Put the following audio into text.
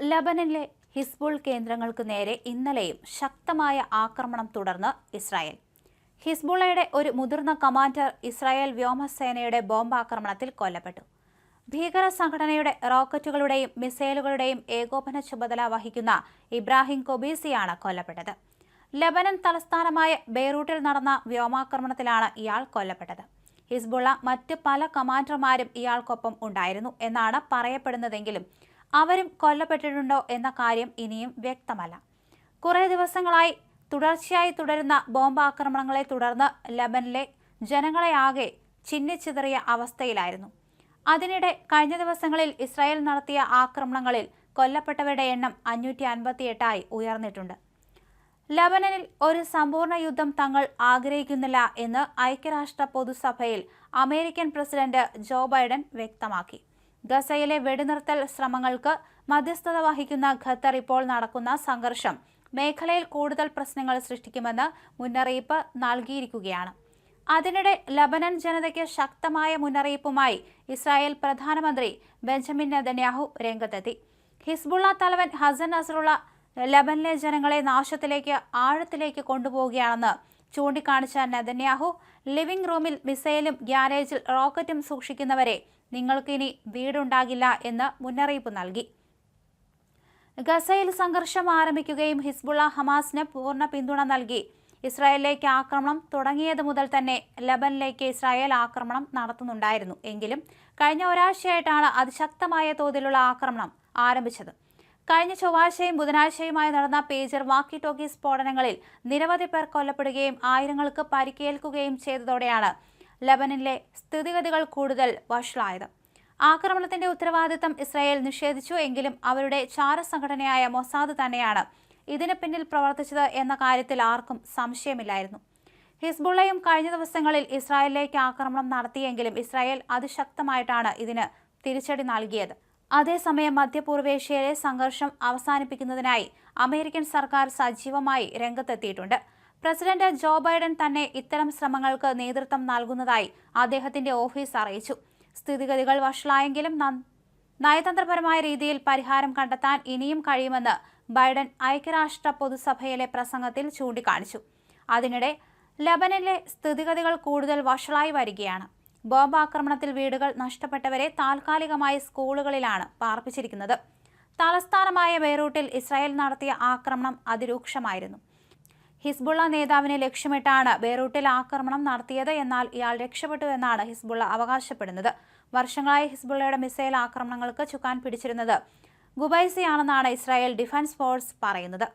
ലബനനിലെ ഹിസ്ബുൾ കേന്ദ്രങ്ങൾക്ക് നേരെ ഇന്നലെയും ശക്തമായ ആക്രമണം തുടർന്ന് ഇസ്രായേൽ. ഹിസ്ബുള്ളയുടെ ഒരു മുതിർന്ന കമാൻഡർ ഇസ്രായേൽ വ്യോമസേനയുടെ ബോംബാക്രമണത്തിൽ കൊല്ലപ്പെട്ടു. ഭീകര സംഘടനയുടെ റോക്കറ്റുകളുടെയും മിസൈലുകളുടെയും ഏകോപന ചുമതല വഹിക്കുന്ന ഇബ്രാഹിം കൊബീസിയാണ് കൊല്ലപ്പെട്ടത്. ലബനൻ തലസ്ഥാനമായ ബെയ്റൂട്ടിൽ നടന്ന വ്യോമാക്രമണത്തിലാണ് ഇയാൾ കൊല്ലപ്പെട്ടത്. ഹിസ്ബുള്ള മറ്റ് പല കമാൻഡർമാരും ഇയാൾക്കൊപ്പം ഉണ്ടായിരുന്നു എന്നാണ് പറയപ്പെടുന്നതെങ്കിലും അവരും കൊല്ലപ്പെട്ടിട്ടുണ്ടോ എന്ന കാര്യം ഇനിയും വ്യക്തമല്ല. കുറേ ദിവസങ്ങളായി തുടർച്ചയായി തുടരുന്ന ബോംബാക്രമണങ്ങളെ തുടർന്ന് ലബനിലെ ജനങ്ങളെ ആകെ ചിന്നിച്ചിതറിയ അവസ്ഥയിലായിരുന്നു. അതിനിടെ കഴിഞ്ഞ ദിവസങ്ങളിൽ ഇസ്രായേൽ നടത്തിയ ആക്രമണങ്ങളിൽ കൊല്ലപ്പെട്ടവരുടെ എണ്ണം അഞ്ഞൂറ്റി അൻപത്തിയെട്ടായി ഉയർന്നിട്ടുണ്ട്. ലബനനിൽ ഒരു സമ്പൂർണ യുദ്ധം തങ്ങൾ ആഗ്രഹിക്കുന്നില്ല എന്ന് ഐക്യരാഷ്ട്ര പൊതുസഭയിൽ അമേരിക്കൻ പ്രസിഡന്റ് ജോ ബൈഡൻ വ്യക്തമാക്കി. ഗസയിലെ വെടിനിർത്തൽ ശ്രമങ്ങൾക്ക് മധ്യസ്ഥത വഹിക്കുന്ന ഖത്തർ ഇപ്പോൾ നടക്കുന്ന സംഘർഷം മേഖലയിൽ കൂടുതൽ പ്രശ്നങ്ങൾ സൃഷ്ടിക്കുമെന്ന് മുന്നറിയിപ്പ് നൽകിയിരിക്കുകയാണ്. അതിനിടെ ലബനൻ ജനതയ്ക്ക് ശക്തമായ മുന്നറിയിപ്പുമായി ഇസ്രായേൽ പ്രധാനമന്ത്രി ബെഞ്ചമിൻ നെതന്യാഹു രംഗത്തെത്തി. ഹിസ്ബുള്ള തലവൻ ഹസൻ അസറുള്ള ലബനിലെ ജനങ്ങളെ നാശത്തിലേക്ക് ആഴത്തിലേക്ക് കൊണ്ടുപോവുകയാണെന്ന് ചൂണ്ടിക്കാണിച്ച നെതന്യാഹു ലിവിംഗ് റൂമിൽ മിസൈലും ഗ്യാരേജിൽ റോക്കറ്റും സൂക്ഷിക്കുന്നവരെ നിങ്ങൾക്കിനി വീടുണ്ടാകില്ല എന്ന് മുന്നറിയിപ്പ് നൽകി. ഗസയിൽ സംഘർഷം ആരംഭിക്കുകയും ഹിസ്ബുള്ള ഹമാസിന് പൂർണ പിന്തുണ നൽകി. ഇസ്രായേലിലേക്ക് ആക്രമണം തുടങ്ങിയത് മുതൽ തന്നെ ലബനിലേക്ക് ഇസ്രായേൽ ആക്രമണം നടത്തുന്നുണ്ടായിരുന്നു. എങ്കിലും കഴിഞ്ഞ ഒരാഴ്ചയായിട്ടാണ് അതിശക്തമായ തോതിലുള്ള ആക്രമണം ആരംഭിച്ചത്. കഴിഞ്ഞ ചൊവ്വാഴ്ചയും ബുധനാഴ്ചയുമായി നടന്ന പേജർ വാക്കി ടോക്കി സ്ഫോടനങ്ങളിൽ നിരവധി പേർ കൊല്ലപ്പെടുകയും ആയിരങ്ങൾക്ക് പരിക്കേൽക്കുകയും ചെയ്തതോടെയാണ് ലബനിലെ സ്ഥിതിഗതികൾ കൂടുതൽ വഷളായത്. ആക്രമണത്തിന്റെ ഉത്തരവാദിത്തം ഇസ്രായേൽ നിഷേധിച്ചു എങ്കിലും അവരുടെ ചാരസംഘടനയായ മൊസാദ് തന്നെയാണ് ഇതിന് പിന്നിൽ പ്രവർത്തിച്ചത് എന്ന കാര്യത്തിൽ ആർക്കും സംശയമില്ലായിരുന്നു. ഹിസ്ബുള്ളയും കഴിഞ്ഞ ദിവസങ്ങളിൽ ഇസ്രായേലിലേക്ക് ആക്രമണം നടത്തിയെങ്കിലും ഇസ്രായേൽ അതിശക്തമായിട്ടാണ് ഇതിന് തിരിച്ചടി നൽകിയത്. അതേസമയം മധ്യപൂർവേഷ്യയിലെ സംഘർഷം അവസാനിപ്പിക്കുന്നതിനായി അമേരിക്കൻ സർക്കാർ സജീവമായി രംഗത്തെത്തിയിട്ടുണ്ട്. പ്രസിഡന്റ് ജോ ബൈഡൻ തന്നെ ഇത്തരം ശ്രമങ്ങൾക്ക് നേതൃത്വം നൽകുന്നതായി അദ്ദേഹത്തിന്റെ ഓഫീസ് അറിയിച്ചു. സ്ഥിതിഗതികൾ വഷളായെങ്കിലും നയതന്ത്രപരമായ രീതിയിൽ പരിഹാരം കണ്ടെത്താൻ ഇനിയും കഴിയുമെന്ന് ബൈഡൻ ഐക്യരാഷ്ട്ര പൊതുസഭയിലെ പ്രസംഗത്തിൽ ചൂണ്ടിക്കാണിച്ചു. അതിനിടെ ലബനിലെ സ്ഥിതിഗതികൾ കൂടുതൽ വഷളായി വരികയാണ്. ബോംബാക്രമണത്തിൽ വീടുകൾ നഷ്ടപ്പെട്ടവരെ താൽക്കാലികമായി സ്കൂളുകളിലാണ് പാർപ്പിച്ചിരിക്കുന്നത്. തലസ്ഥാനമായ ബെയ്റൂട്ടിൽ ഇസ്രായേൽ നടത്തിയ ആക്രമണം അതിരൂക്ഷമായിരുന്നു. ഹിസ്ബുള്ള നേതാവിനെ ലക്ഷ്യമിട്ടാണ് ബെയ്റൂട്ടിൽ ആക്രമണം നടത്തിയത്. എന്നാൽ ഇയാൾ രക്ഷപ്പെട്ടു എന്നാണ് ഹിസ്ബുള്ള അവകാശപ്പെടുന്നത്. വർഷങ്ങളായി ഹിസ്ബുള്ളയുടെ മിസൈൽ ആക്രമണങ്ങൾക്ക് ചുക്കാൻ പിടിച്ചിരുന്നത് ഗുബൈസിയാണെന്നാണ് ഇസ്രായേൽ ഡിഫൻസ് ഫോഴ്സ് പറയുന്നത്.